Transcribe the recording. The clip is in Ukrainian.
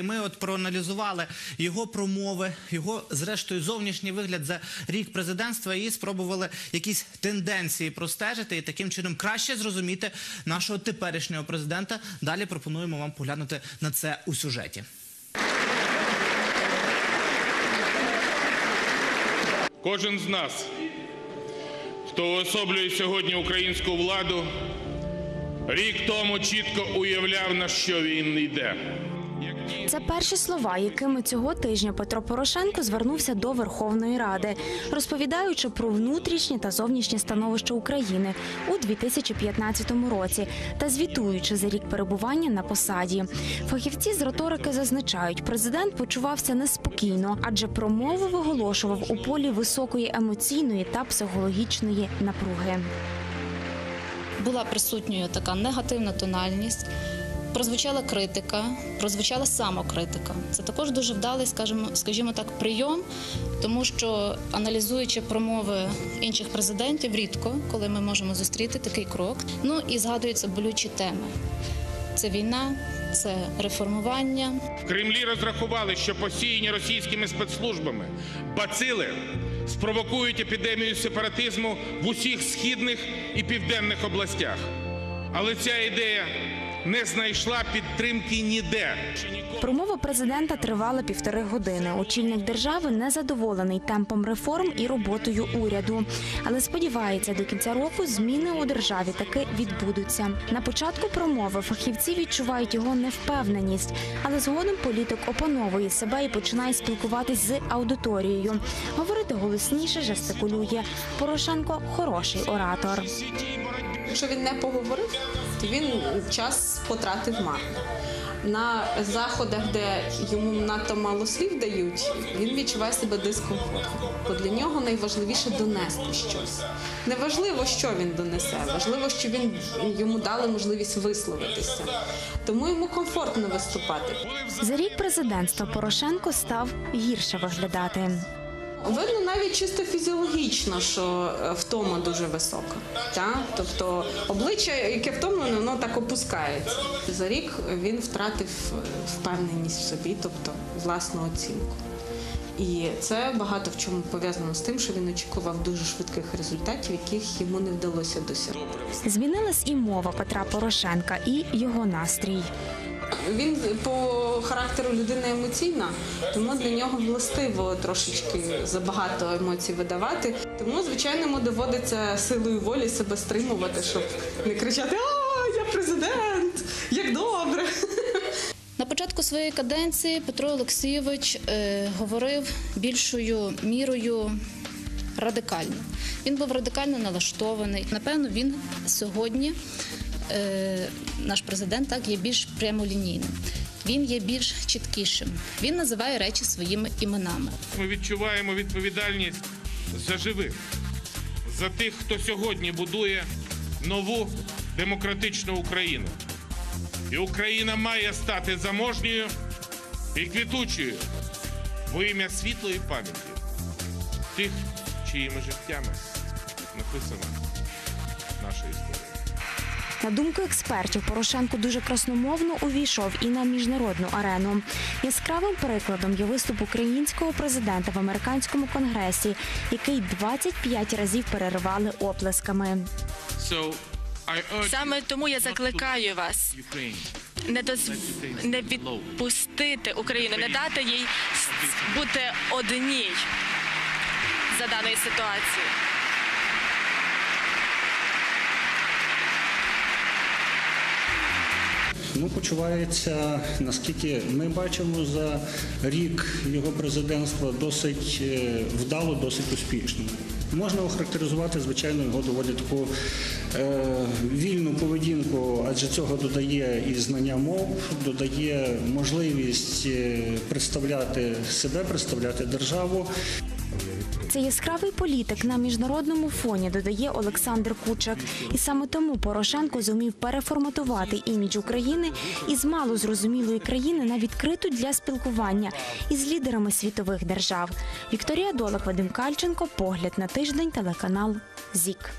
Ми от проаналізували його промови, його зрештою зовнішній вигляд за рік президентства і спробували якісь тенденції простежити і таким чином краще зрозуміти нашого теперішнього президента. Далі пропонуємо вам поглянути на це у сюжеті. Кожен з нас, хто уособлює сьогодні українську владу, рік тому чітко уявляв, на що він йде. Це перші слова, якими цього тижня Петро Порошенко звернувся до Верховної Ради, розповідаючи про внутрішнє та зовнішнє становище України у 2015 році та звітуючи за рік перебування на посаді. Фахівці з риторики зазначають, президент почувався неспокійно, адже промову виголошував у полі високої емоційної та психологічної напруги. була присутньою така негативна тональність. Прозвучала критика, прозвучала самокритика. Це також дуже вдалий, скажімо, скажімо так, прийом, тому що аналізуючи промови інших президентів, рідко коли ми можемо зустріти такий крок. Ну і згадуються болючі теми: це війна, це реформування, В Кремлі розрахували, що посіяні російськими спецслужбами бацили спровокують епідемію сепаратизму в усіх східних і південних областях. Але ця ідея не знайшла підтримки ніде. Промова президента тривала півтори години. Очільник держави не задоволений темпом реформ і роботою уряду, але сподівається, до кінця року зміни у державі таки відбудуться. На початку промови фахівці відчувають його невпевненість, але згодом політик опановує себе і починає спілкуватись з аудиторією. Говорити голосніше жестикулює. Порошенко хороший оратор. Якщо він не поговорив, то він час потратив марно. На заходах, де йому надто мало слів дають, він відчуває себе дискомфортно. Бо для нього найважливіше донести щось. Неважливо, що він донесе, важливо, що він йому дали можливість висловитися. Тому йому комфортно виступати. За рік президентства Порошенко став гірше виглядати. Видно навіть чисто фізіологічно, що е, втома дуже висока. Та? Тобто обличчя, яке втомлене, воно так опускається. За рік він втратив е, впевненість в собі, тобто власну оцінку. І це багато в чому пов'язано з тим, що він очікував дуже швидких результатів, яких йому не вдалося досягти. Змінилась і мова Петра Порошенка, і його настрій. Він по характеру людина емоційна, тому для нього властиво трошечки забагато емоцій видавати. Тому, звичайно, йому доводиться силою волі себе стримувати, щоб не кричати А, я президент! Як добре! На початку своєї каденції Петро Олексійович е, говорив більшою мірою радикально. Він був радикально налаштований. Напевно, він сьогодні, е, наш президент, так є більш прямолінійним. Він є більш чіткішим. Він називає речі своїми іменами. Ми відчуваємо відповідальність за живих, за тих, хто сьогодні будує нову демократичну Україну. І Україна має стати заможньою і квітучою во ім'я світлої пам'яті тих, чиїми життями написана наша історія. На думку експертів, Порошенко дуже красномовно увійшов і на міжнародну арену. Яскравим прикладом є виступ українського президента в американському конгресі, який 25 разів переривали оплесками. Саме тому я закликаю вас не доз... не відпустити Україну, не дати їй бути одній за даної ситуації. Ну, почувається, наскільки ми бачимо за рік його президентства досить е, вдало, досить успішно. Можна охарактеризувати, звичайно, його доволі таку е, вільну поведінку, адже цього додає і знання мов, додає можливість е, представляти себе, представляти державу. Це яскравий політик на міжнародному фоні, додає Олександр Кучак. І саме тому Порошенко зумів переформатувати імідж України із малозрозумілої країни на відкриту для спілкування із лідерами світових держав. Вікторія Долак, Вадим Кальченко, погляд на тиждень, телеканал ЗІК.